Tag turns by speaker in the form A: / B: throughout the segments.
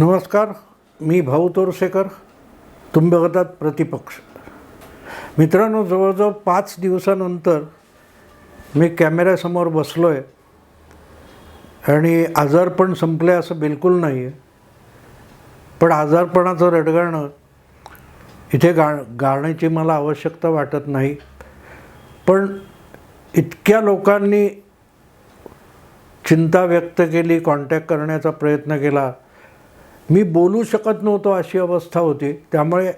A: नमस्कार मी भाऊ तोरसेकर तुम्ही बघतात प्रतिपक्ष. मित्रांनो जवळजवळ पाच दिवसानंतर मी कॅमेऱ्यासमोर बसलो आहे आणि आजारपण संपले असं बिलकुल नाही आहे पण आजारपणाचं रडगाणं इथे गा गाण्याची मला आवश्यकता वाटत नाही. पण इतक्या लोकांनी चिंता व्यक्त केली कॉन्टॅक्ट करण्याचा प्रयत्न केला मी बोलू शकत नव्हतो अशी अवस्था होती. त्यामुळे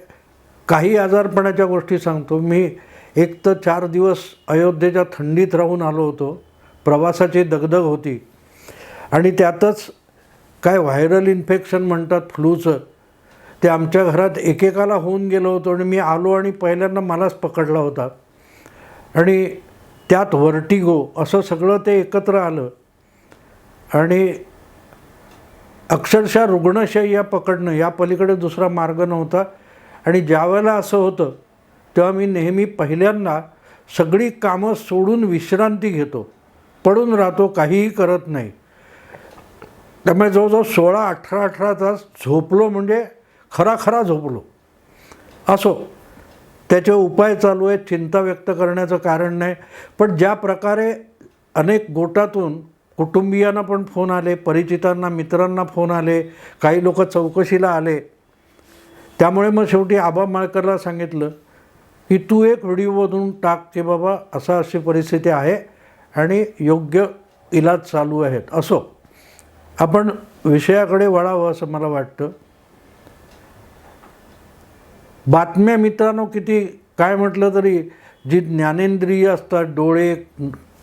A: काही आजारपणाच्या गोष्टी सांगतो. मी एक तर चार दिवस अयोध्येच्या थंडीत राहून आलो होतो. प्रवासाची दगदग होती. आणि त्यातच काय व्हायरल इन्फेक्शन म्हणतात फ्लूचं ते आमच्या घरात एकेकाला होऊन गेलो होतो आणि मी आलो आणि पहिल्यांदा मलाच पकडला होता. आणि त्यात वर्टिगो असं सगळं ते एकत्र आलं. आणि अक्षरशः रुग्णशय्या पकडणं या पलीकडे दुसरा मार्ग नव्हता. आणि ज्यावेळेला असं होतं तेव्हा मी नेहमी पहिल्यांदा सगळी कामं सोडून विश्रांती घेतो. पडून राहतो काहीही करत नाही. त्यामुळे जवळजवळ सोळा अठरा अठरा तास झोपलो म्हणजे खरा खरा झोपलो. असो त्याचे उपाय चालू आहेत चिंता व्यक्त करण्याचं कारण नाही. पण ज्या प्रकारे अनेक गोटातून कुटुंबियांना पण फोन आले परिचितांना मित्रांना फोन आले काही लोक चौकशीला आले. त्यामुळे मग शेवटी आबा माळकरला सांगितलं की तू एक व्हिडिओमधून टाक की बाबा असा अशी परिस्थिती आहे आणि योग्य इलाज चालू आहेत. असो. आपण विषयाकडे वळावं असं मला वाटतं. बातम्या मित्रांनो किती काय म्हटलं तरी जी ज्ञानेंद्रिय असतात डोळे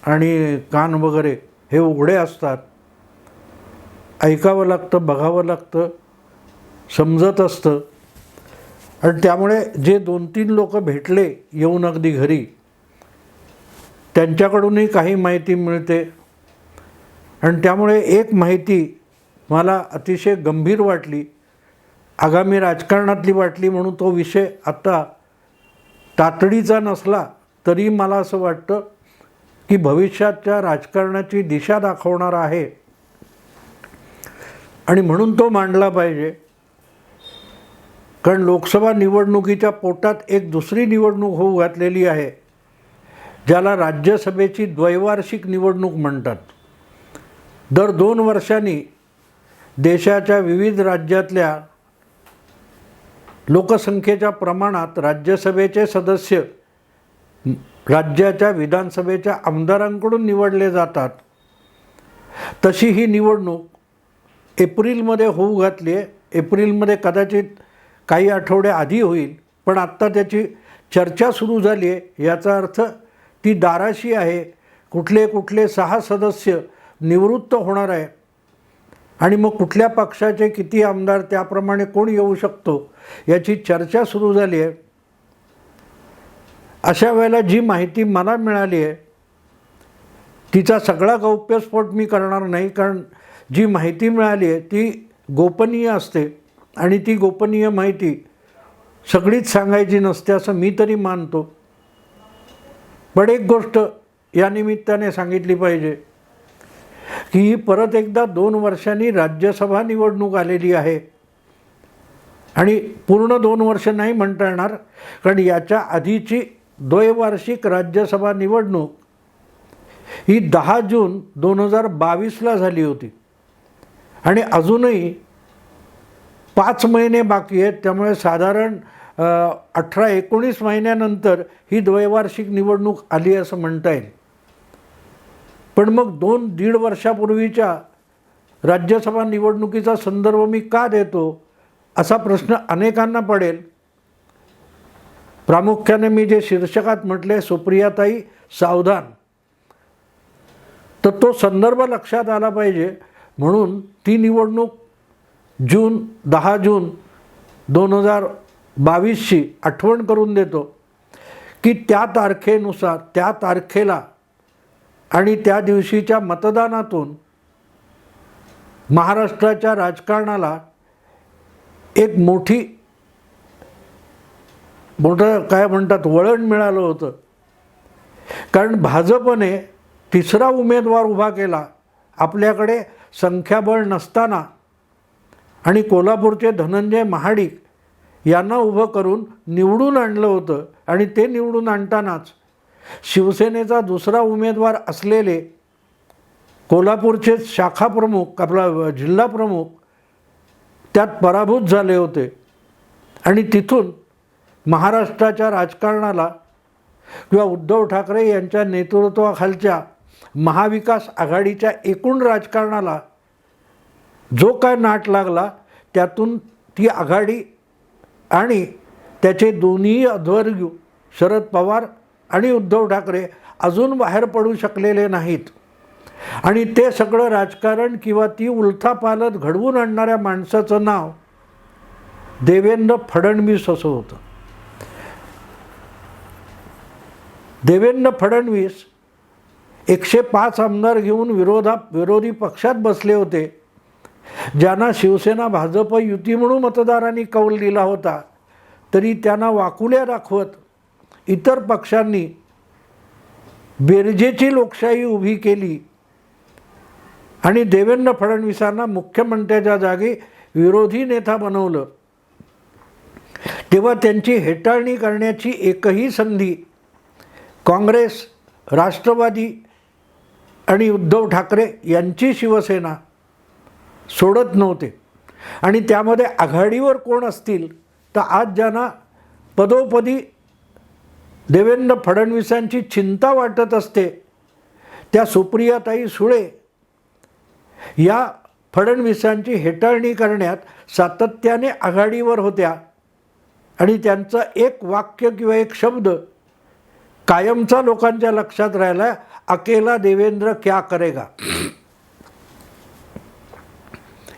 A: आणि कान वगैरे हे उघडे असतात. ऐकावं लागतं बघावं लागतं समजत असतं. आणि त्यामुळे जे दोन तीन लोक भेटले येऊन अगदी घरी त्यांच्याकडूनही काही माहिती मिळते. आणि त्यामुळे एक माहिती मला अतिशय गंभीर वाटली. आगामी राजकारणातली वाटली म्हणून तो विषय आत्ता तातडीचा नसला तरी मला असं वाटतं की भविष्याच्या राजकारणाची दिशा दाखवणार आहे. आणि म्हणून तो मांडला पाहिजे. कारण लोकसभा निवडणुकीच्या पोटात एक दुसरी निवडणूक होऊ घातलेली आहे ज्याला राज्यसभेची द्वैवार्षिक निवडणूक म्हणतात. दर दोन वर्षांनी देशाच्या विविध राज्यातल्या लोकसंख्येच्या प्रमाणात राज्यसभेचे सदस्य राज्याच्या विधानसभेच्या आमदारांकडून निवडले जातात. तशी ही निवडणूक एप्रिलमध्ये होऊ घातली आहे. एप्रिलमध्ये कदाचित काही आठवडे आधी होईल पण आत्ता त्याची चर्चा सुरू झाली आहे. याचा अर्थ ती दाराशी आहे. कुठले कुठले सहा सदस्य निवृत्त होणार आहे आणि मग कुठल्या पक्षाचे किती आमदार त्याप्रमाणे कोण येऊ शकतो याची चर्चा सुरू झाली आहे. अशा वेळेला जी माहिती मला मिळाली आहे तिचा सगळा गौप्यस्फोट मी करणार नाही कारण जी माहिती मिळाली आहे ती गोपनीय असते आणि ती गोपनीय माहिती सगळीच सांगायची नसते असं मी तरी मानतो. पण एक गोष्ट या निमित्ताने सांगितली पाहिजे की ही परत एकदा दोन वर्षांनी राज्यसभा निवडणूक आलेली आहे. आणि पूर्ण दोन वर्ष नाही म्हणता येणार कारण याच्या आधीची द्वैवार्षिक राज्यसभा निवडणूक ही दहा जून दोन हजार बावीसला झाली होती. आणि अजूनही पाच महिने बाकी आहेत. त्यामुळे साधारण अठरा एकोणीस महिन्यानंतर ही द्वैवार्षिक निवडणूक आली असं म्हणता येईल. पण मग दोन दीड वर्षापूर्वीच्या राज्यसभा निवडणुकीचा संदर्भ मी का देतो असा प्रश्न अनेकांना पडेल. प्रामुख्याने मी जे शीर्षकात म्हटले सुप्रियाताई सावधान. तर तो संदर्भ लक्षात आला पाहिजे. म्हणून ती निवडणूक जून दहा जून दोन हजार बावीसची आठवण करून देतो की त्या तारखेनुसार त्या तारखेला आणि त्या दिवशीच्या मतदानातून महाराष्ट्राच्या राजकारणाला एक मोठी मोठं काय म्हणतात वळण मिळालं होतं. कारण भाजपने तिसरा उमेदवार उभा केला आपल्याकडे संख्याबळ नसताना. आणि कोल्हापूरचे धनंजय महाडिक यांना उभं करून निवडून आणलं होतं. आणि ते निवडून आणतानाच शिवसेनेचा दुसरा उमेदवार असलेले कोल्हापूरचे शाखा प्रमुख आपला जिल्हा प्रमुख त्यात पराभूत झाले होते. आणि तिथून महाराष्ट्राच्या राजकारणाला किंवा उद्धव ठाकरे यांच्या नेतृत्वाखालच्या महाविकास आघाडीच्या एकूण राजकारणाला जो काय नाट लागला त्यातून ती आघाडी आणि त्याचे दोन्ही अध्वर्यू शरद पवार आणि उद्धव ठाकरे अजून बाहेर पडू शकलेले नाहीत. आणि ते सगळं राजकारण किंवा ती उलथापालत घडवून आणणाऱ्या माणसाचं नाव देवेंद्र फडणवीस असं होतं. देवेंद्र फडणवीस एकशे पाच आमदार घेऊन विरोधा विरोधी पक्षात बसले होते. ज्यांना शिवसेना भाजप युती म्हणून मतदारांनी कौल दिला होता तरी त्यांना वाकुल्या दाखवत इतर पक्षांनी बेरजेची लोकशाही उभी केली आणि देवेंद्र फडणवीसांना मुख्यमंत्र्याच्या जागी विरोधी नेता बनवलं. तेव्हा त्यांची हेटाळणी करण्याची एकही संधी काँग्रेस राष्ट्रवादी आणि उद्धव ठाकरे यांची शिवसेना सोडत नव्हते. आणि त्यामध्ये आघाडीवर कोण असतील तर आज ज्यांना पदोपदी देवेंद्र फडणवीसांची चिंता वाटत असते त्या सुप्रियाताई सुळे या फडणवीसांची हेटाळणी करण्यात सातत्याने आघाडीवर होत्या. आणि त्यांचं एक वाक्य किंवा एक शब्द कायमचा लोकांच्या लक्षात राहिला अकेला देवेंद्र क्या करेगा?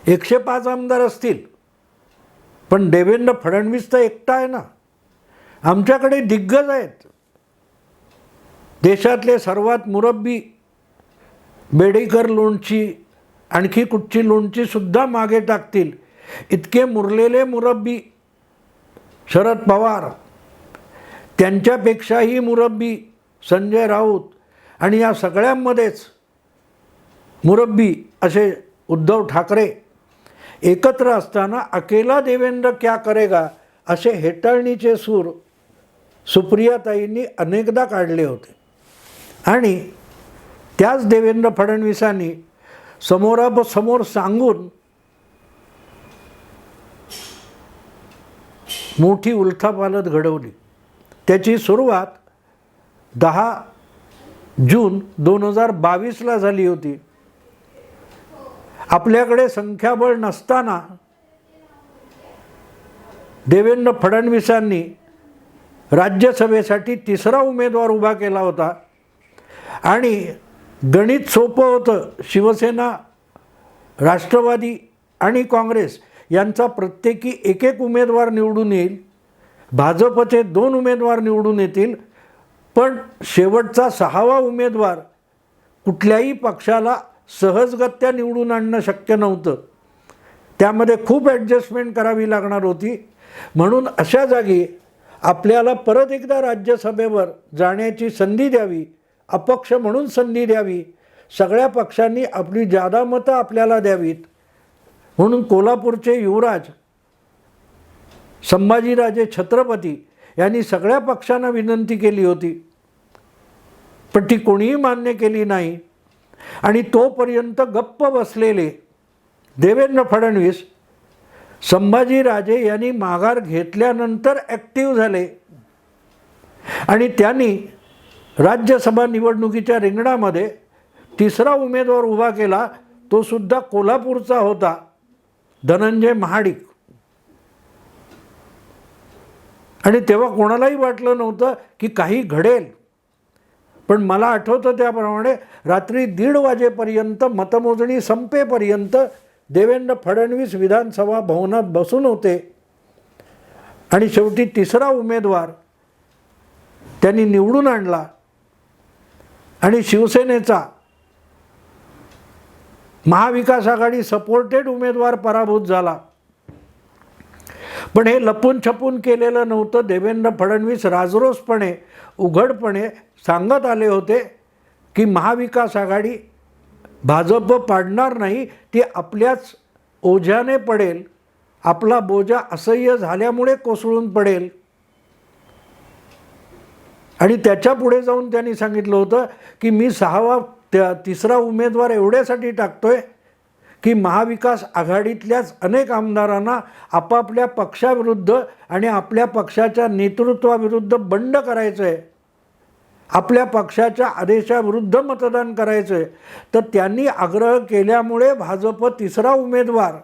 A: एकशे पाच आमदार असतील पण देवेंद्र फडणवीस तर एकटा आहे ना. आमच्याकडे दिग्गज आहेत. देशातले सर्वात मुरब्बी बेडेकर लोणची आणखी कुठची लोणची सुद्धा मागे टाकतील. इतके मुरलेले मुरब्बी शरद पवार त्यांच्यापेक्षाही मुरब्बी संजय राऊत आणि या सगळ्यांमध्येच मुरब्बी असे उद्धव ठाकरे एकत्र असताना अकेला देवेंद्र क्या करेगा असे हेटाळणीचे सूर सुप्रियाताईंनी अनेकदा काढले होते. आणि त्याच देवेंद्र फडणवीसांनी समोरासमोर सांगून मोठी उलथापालत घडवली. त्याची सुरुवात दहा जून दोन हजार बावीसला झाली होती. आपल्याकडे संख्याबळ नसताना देवेंद्र फडणवीसांनी राज्यसभेसाठी तिसरा उमेदवार उभा केला होता. आणि गणित सोपं होतं. शिवसेना राष्ट्रवादी आणि काँग्रेस यांचा प्रत्येकी एक एक उमेदवार निवडून येईल. भाजपचे दोन उमेदवार निवडून येतील पण शेवटचा सहावा उमेदवार कुठल्याही पक्षाला सहजगत्या निवडून आणणं शक्य नव्हतं. त्यामध्ये खूप ॲडजस्टमेंट करावी लागणार होती. म्हणून अशा जागी आपल्याला परत एकदा राज्यसभेवर जाण्याची संधी द्यावी अपक्ष म्हणून संधी द्यावी सगळ्या पक्षांनी आपली जादा मतं आपल्याला द्यावीत. म्हणून कोल्हापूरचे युवराज संभाजीराजे छत्रपती यांनी सगळ्या पक्षांना विनंती केली होती. पण ती कोणीही मान्य केली नाही. आणि तोपर्यंत गप्प बसलेले देवेंद्र फडणवीस संभाजीराजे यांनी माघार घेतल्यानंतर ॲक्टिव्ह झाले. आणि त्यांनी राज्यसभा निवडणुकीच्या रिंगणामध्ये तिसरा उमेदवार उभा केला तो सुद्धा कोल्हापूरचा होता धनंजय महाडिक. आणि तेव्हा कोणालाही वाटलं नव्हतं की काही घडेल. पण मला आठवतं त्याप्रमाणे रात्री दीड वाजेपर्यंत मतमोजणी संपेपर्यंत देवेंद्र फडणवीस विधानसभा भवनात बसून होते. आणि शेवटी तिसरा उमेदवार त्यांनी निवडून आणला. आणि शिवसेनेचा महाविकास आघाडी सपोर्टेड उमेदवार पराभूत झाला. पण हे लपून छपून केलेलं नव्हतं. देवेंद्र फडणवीस राजरोसपणे उघडपणे सांगत आले होते की महाविकास आघाडी भाजप पाडणार नाही ती आपल्याच ओझ्याने पडेल. आपला बोजा असह्य झाल्यामुळे कोसळून पडेल. आणि त्याच्या पुढे जाऊन त्यांनी सांगितलं होतं की मी सहावा त्या तिसरा उमेदवार एवढ्यासाठी टाकतोय की महाविकास आघाडीतल्याच अनेक आमदारांना आपापल्या पक्षाविरुद्ध आणि आपल्या पक्षाच्या नेतृत्वाविरुद्ध बंड करायचं आहे आपल्या पक्षाच्या आदेशाविरुद्ध मतदान करायचं आहे तर त्यांनी आग्रह केल्यामुळे भाजप तिसरा उमेदवार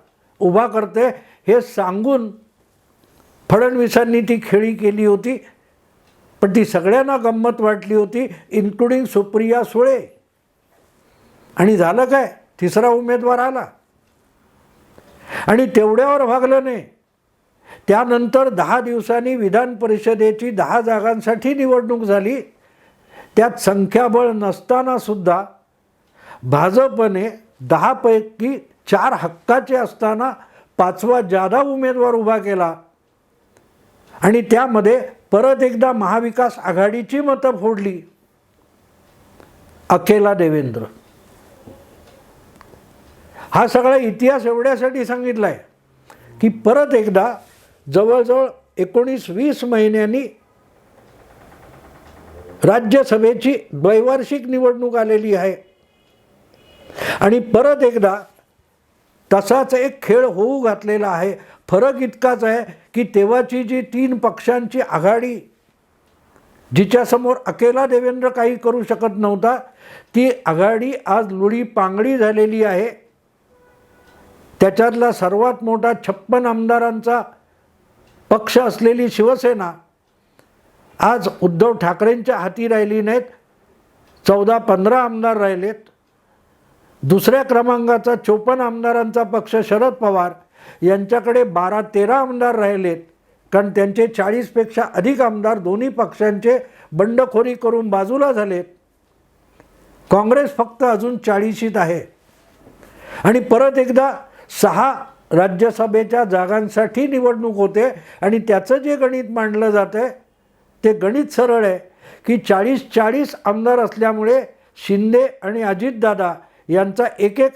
A: उभा करते हे सांगून फडणवीसांनी ती खेळी केली होती. पण ती सगळ्यांना गंमत वाटली होती इन्क्लुडिंग सुप्रिया सुळे. आणि झालं काय? तिसरा उमेदवार आला. आणि तेवढ्यावर भागलं नाही. त्यानंतर दहा दिवसांनी विधान परिषदेची दहा जागांसाठी निवडणूक झाली. त्यात संख्याबळ नसतानासुद्धा भाजपने दहापैकी चार हक्काचे असताना पाचवा जादा उमेदवार उभा केला. आणि त्यामध्ये परत एकदा महाविकास आघाडीची मतं फोडली. अकेला देवेंद्र. हा सगळा इतिहास एवढ्यासाठी सांगितला आहे की परत एकदा जवळजवळ एकोणीस वीस महिन्यांनी राज्यसभेची द्वैवार्षिक निवडणूक आलेली आहे. आणि परत एकदा तसाच एक खेळ होऊ घातलेला आहे. फरक इतकाच आहे की तेव्हाची जी तीन पक्षांची आघाडी जिच्यासमोर अकेला देवेंद्र काही करू शकत नव्हता ती आघाडी आज लुडी पांगडी झालेली आहे. त्याच्यातला सर्वात मोठा छप्पन आमदारांचा पक्ष असलेली शिवसेना आज उद्धव ठाकरेंच्या हाती राहिली नाहीत चौदा पंधरा आमदार राहिलेत. दुसऱ्या क्रमांकाचा चोपन्न आमदारांचा पक्ष शरद पवार यांच्याकडे बारा तेरा आमदार राहिलेत. कारण त्यांचे चाळीसपेक्षा अधिक आमदार दोन्ही पक्षांचे बंडखोरी करून बाजूला झालेत. काँग्रेस फक्त अजून चाळीशीत आहे. आणि परत एकदा सहा राज्यसभेच्या जागांसाठी निवडणूक होते आणि त्याचं जे गणित मांडलं जातं आहे ते गणित सरळ आहे की चाळीस चाळीस आमदार असल्यामुळे शिंदे आणि अजितदादा यांचा एक एक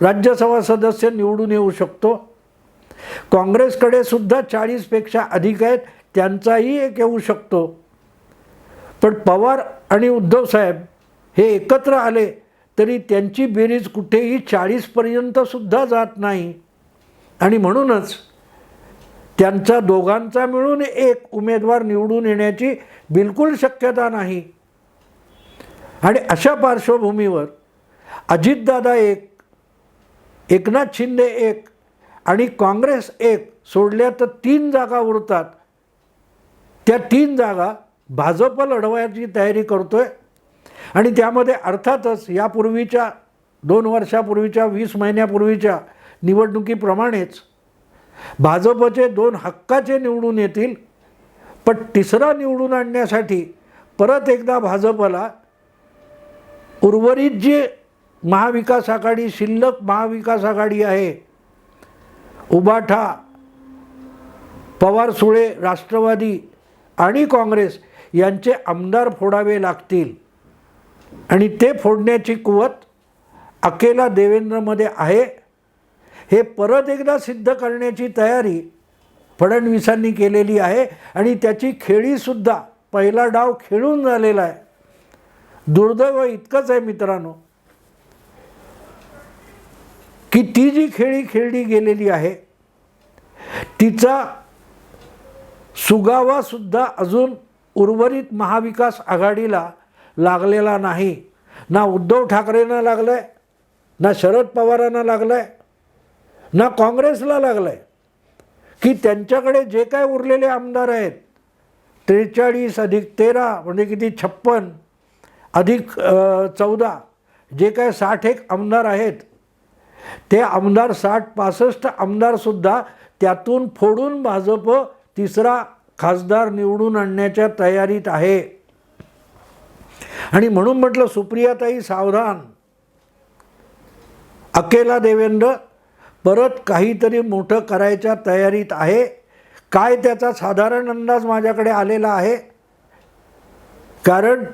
A: राज्यसभा सदस्य निवडून येऊ शकतो. काँग्रेसकडे सुद्धा चाळीसपेक्षा अधिक आहेत त्यांचाही एक येऊ शकतो. पण पवार आणि उद्धव साहेब हे एकत्र आले तरी त्यांची बेरीज कुठेही चाळीसपर्यंत सुद्धा जात नाही. आणि म्हणूनच त्यांचा दोघांचा मिळून एक उमेदवार निवडून येण्याची बिलकुल शक्यता नाही. आणि अशा पार्श्वभूमीवर अजितदादा एक एकनाथ शिंदे एक आणि काँग्रेस एक सोडल्या तर तीन जागा उरतात. त्या तीन जागा भाजप लढवायची तयारी करतोय. आणि त्यामध्ये अर्थातच यापूर्वीच्या दोन वर्षापूर्वीच्या वीस महिन्यापूर्वीच्या निवडणुकीप्रमाणेच भाजपचे दोन हक्काचे निवडून येतील पण तिसरा निवडून आणण्यासाठी परत एकदा भाजपला उर्वरित जे महाविकास आघाडी शिल्लक महाविकास आघाडी आहे उबाठा पवार सुळे राष्ट्रवादी आणि काँग्रेस यांचे आमदार फोडावे लागतील. आणि ते फोडण्याची कुवत अकेला देवेंद्रमध्ये आहे हे परत एकदा सिद्ध करण्याची तयारी फडणवीसांनी केलेली आहे आणि त्याची खेळीसुद्धा पहिला डाव खेळून झालेला आहे. दुर्दैव इतकंच आहे मित्रांनो की ती जी खेळी खेळली गेलेली आहे तिचा सुगावासुद्धा अजून उर्वरित महाविकास आघाडीला लागलेला नाही. ना उद्धव ठाकरेंना लागलं आहे ना शरद पवारांना लागलं आहे ना काँग्रेसला लागलं आहे की त्यांच्याकडे जे काय उरलेले आमदार आहेत त्रेचाळीस अधिक तेरा म्हणजे किती छप्पन अधिक चौदा जे काय साठ एक आमदार आहेत ते आमदार साठ पासष्ट आमदारसुद्धा त्यातून फोडून भाजप तिसरा खासदार निवडून आणण्याच्या तयारीत आहे. आणि म्हणून म्हटलं सुप्रियाताई सावधान. अकेला देवेंद्र परत काहीतरी मोठं करायच्या तयारीत आहे. काय त्याचा साधारण अंदाज माझ्याकडे आलेला आहे? कारण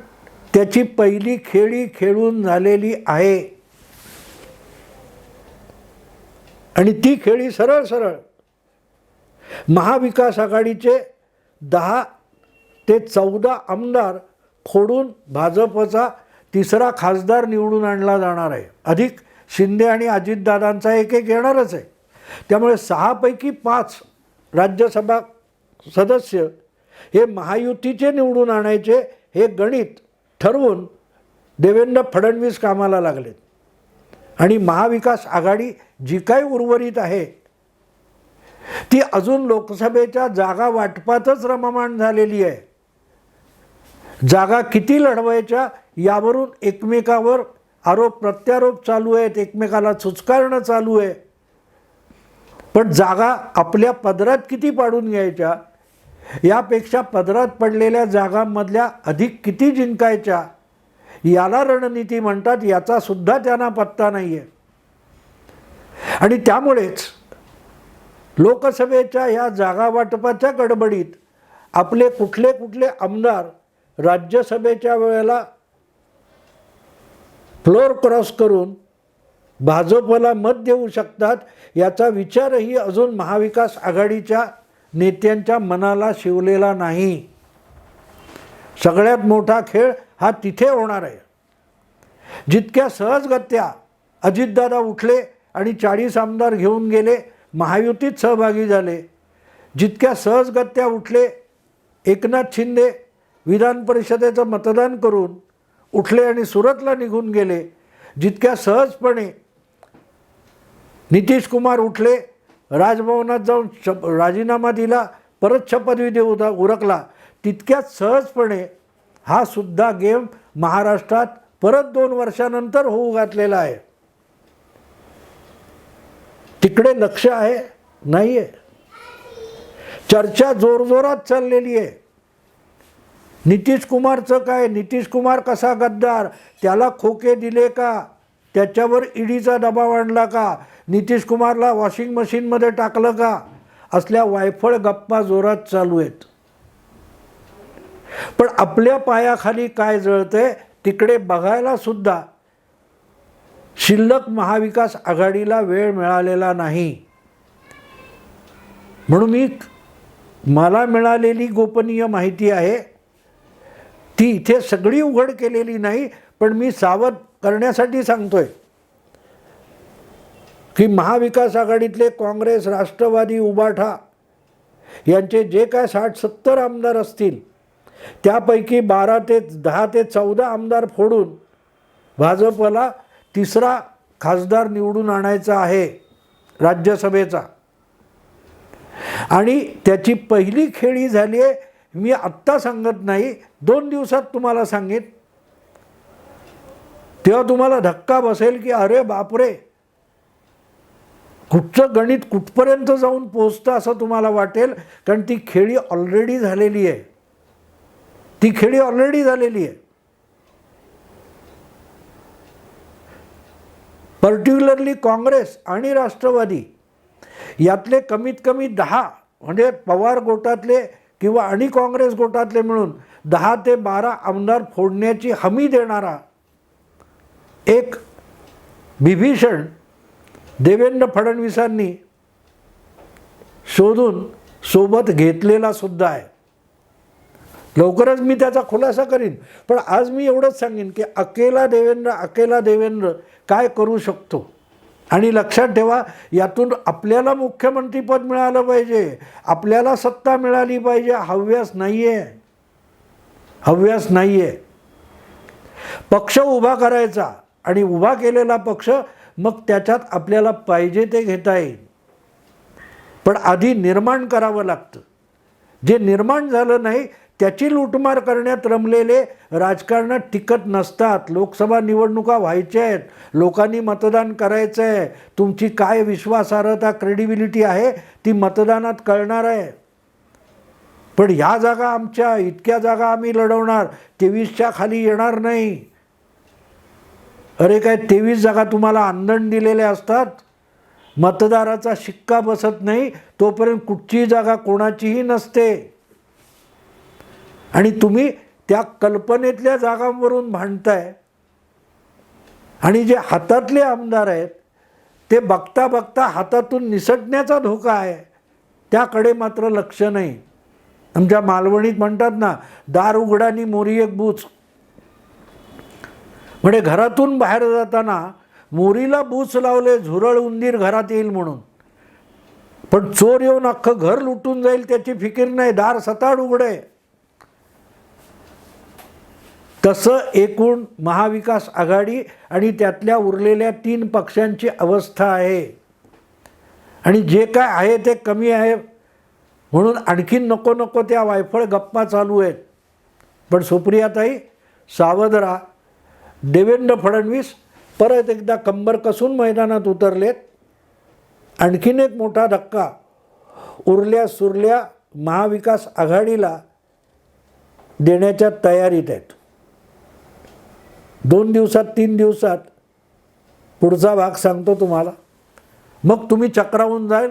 A: त्याची पहिली खेळी खेळून झालेली आहे. आणि ती खेळी सरळ सरळ महाविकास आघाडीचे दहा ते चौदा आमदार फोडून भाजपचा तिसरा खासदार निवडून आणला जाणार आहे. अधिक शिंदे आणि अजितदादांचा एक एक येणारच आहे. त्यामुळे सहापैकी पाच राज्यसभा सदस्य हे महायुतीचे निवडून आणायचे हे गणित ठरवून देवेंद्र फडणवीस कामाला लागलेत. आणि महाविकास आघाडी जी काही उर्वरित आहे ती अजून लोकसभेच्या जागा वाटपातच रममाण झालेली आहे. जागा किती लढवायच्या यावरून एकमेकावर आरोप प्रत्यारोप चालू आहेत एकमेकाला चुचकारणं चालू आहे. पण जागा आपल्या पदरात किती पाडून घ्यायच्या? यापेक्षा पदरात पडलेल्या जागांमधल्या अधिक किती जिंकायच्या? याला रणनीती म्हणतात याचा सुद्धा त्यांना पत्ता नाही आहे आणि त्यामुळेच लोकसभेच्या या जागावाटपाच्या गडबडीत आपले कुठले कुठले आमदार राज्यसभेच्या वेळेला फ्लोअर क्रॉस करून भाजपला मत देऊ शकतात याचा विचारही अजून महाविकास आघाडीच्या नेत्यांच्या मनाला शिवलेला नाही. सगळ्यात मोठा खेळ हा तिथे होणार आहे. जितक्या सहजगत्या अजितदादा उठले आणि चाळीस आमदार घेऊन गेले महायुतीत सहभागी झाले. जितक्या सहजगत्या उठले एकनाथ शिंदे विधान परिषदेचं मतदान करून उठले आणि सुरतला निघून गेले. जितक्या सहजपणे नितीश कुमार उठले राजभवनात जाऊन शप राजीनामा दिला परत शपथविधी उदा उरकला तितक्याच सहजपणे हा सुद्धा गेम महाराष्ट्रात परत दोन वर्षानंतर होऊ घातलेला आहे. तिकडे लक्ष आहे नाही आहे चर्चा जोरजोरात चाललेली आहे. नितीश कुमारचं काय? नितीश कुमार कसा गद्दार? त्याला खोके दिले का? त्याच्यावर ईडीचा दबाव आणला का? नितीश कुमारला वॉशिंग मशीनमध्ये टाकलं का? असल्या वायफळ गप्पा जोरात चालू आहेत. पण आपल्या पायाखाली काय जळतंय तिकडे बघायला सुद्धा शिल्लक महाविकास आघाडीला वेळ मिळालेला नाही. म्हणून मी मला मिळालेली गोपनीय माहिती आहे ती इथे सगळी उघड केलेली नाही पण मी सावध करण्यासाठी सांगतोय. की महाविकास आघाडीतले काँग्रेस राष्ट्रवादी उबाठा यांचे जे काय साठ सत्तर आमदार असतील त्यापैकी बारा ते दहा ते चौदा आमदार फोडून भाजपला तिसरा खासदार निवडून आणायचा आहे राज्यसभेचा. आणि त्याची पहिली खेळी झाली आहे मी आत्ता सांगत नाही दोन दिवसात तुम्हाला सांगेन. तेव्हा तुम्हाला धक्का बसेल की अरे बापरे! कुठचं गणित कुठपर्यंत जाऊन पोचतं असं तुम्हाला वाटेल? कारण ती खेळी ऑलरेडी झालेली आहे. ती खेळी ऑलरेडी झालेली आहे. पर्टिक्युलरली काँग्रेस आणि राष्ट्रवादी यातले कमीत कमी दहा म्हणजे पवार गोटातले किंवा आणि काँग्रेस गोटातले मिळून दहा ते बारा आमदार फोडण्याची हमी देणारा एक बिभीषण देवेंद्र फडणवीसांनी शोधून सोबत घेतलेला सुद्धा आहे. लवकरच मी त्याचा खुलासा करीन. पण आज मी एवढंच सांगेन की अकेला देवेंद्र अकेला देवेंद्र काय करू शकतो? आणि लक्षात ठेवा यातून आपल्याला मुख्यमंत्रीपद मिळालं पाहिजे. आपल्याला सत्ता मिळाली पाहिजे. हव्यास नाही आहे हव्यास नाही आहे पक्ष उभा करायचा आणि उभा केलेला पक्ष मग त्याच्यात आपल्याला पाहिजे ते घेता येईल. पण आधी निर्माण करावं लागतं. जे निर्माण झालं नाही त्याची लूटमार करण्यात रमलेले राजकारणात टिकत नसतात. लोकसभा निवडणुका व्हायच्या आहेत. लोकांनी मतदान करायचं आहे तुमची काय विश्वासार्हता क्रेडिबिलिटी आहे ती मतदानात कळणार आहे. पण ह्या जागा आमच्या इतक्या जागा आम्ही लढवणार. तेवीसच्या खाली येणार नाही. अरे काय तेवीस जागा तुम्हाला आंदण दिलेले असतात? मतदाराचा शिक्का बसत नाही. तोपर्यंत कुठचीही जागा कोणाचीही नसते. आणि तुम्ही त्या कल्पनेतल्या जागांवरून भांडताय. आणि जे हातातले आमदार आहेत ते बघता बघता हातातून निसटण्याचा धोका आहे. त्याकडे मात्र लक्ष नाही. आमच्या मालवणीत म्हणतात ना दार उघडानी मोरी एक बूच म्हणजे घरातून बाहेर जाताना मोरीला बूच लावले झुरळ उंदीर घरात येईल म्हणून. पण चोर येऊन अख्खं घर लुटून जाईल त्याची फिकीर नाही. दार सताड उघडे. तसं एकूण महाविकास आघाडी आणि त्यातल्या उरलेल्या तीन पक्षांची अवस्था आहे. आणि जे काय आहे ते कमी आहे. म्हणून आणखीन नको नको त्या वायफळ गप्पा चालू आहेत. पण सुप्रियाताई सावध राहा. देवेंद्र फडणवीस परत एकदा कंबर कसून मैदानात उतरलेत. आणखीन एक मोठा धक्का. उरल्या सुरल्या महाविकास आघाडीला देण्याच्या तयारीत आहेत. दोन दिवसात तीन दिवसात. पुढचा भाग सांगतो तुम्हाला. मग तुम्ही चक्रावून जाईल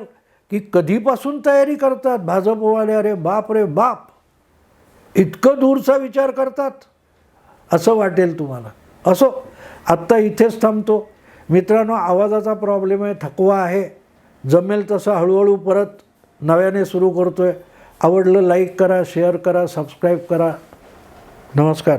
A: की कधीपासून तयारी करतात? भाजपवाले अरे बाप रे बाप. इतकं दूरचा विचार करतात. असं वाटेल तुम्हाला. असो आत्ता इथेच थांबतो. मित्रांनो आवाजाचा प्रॉब्लेम आहे थकवा आहे. जमेल तसं हळूहळू परत नव्याने सुरू करतो आहे आवडलं लाईक करा शेअर करा सबस्क्राईब करा. नमस्कार.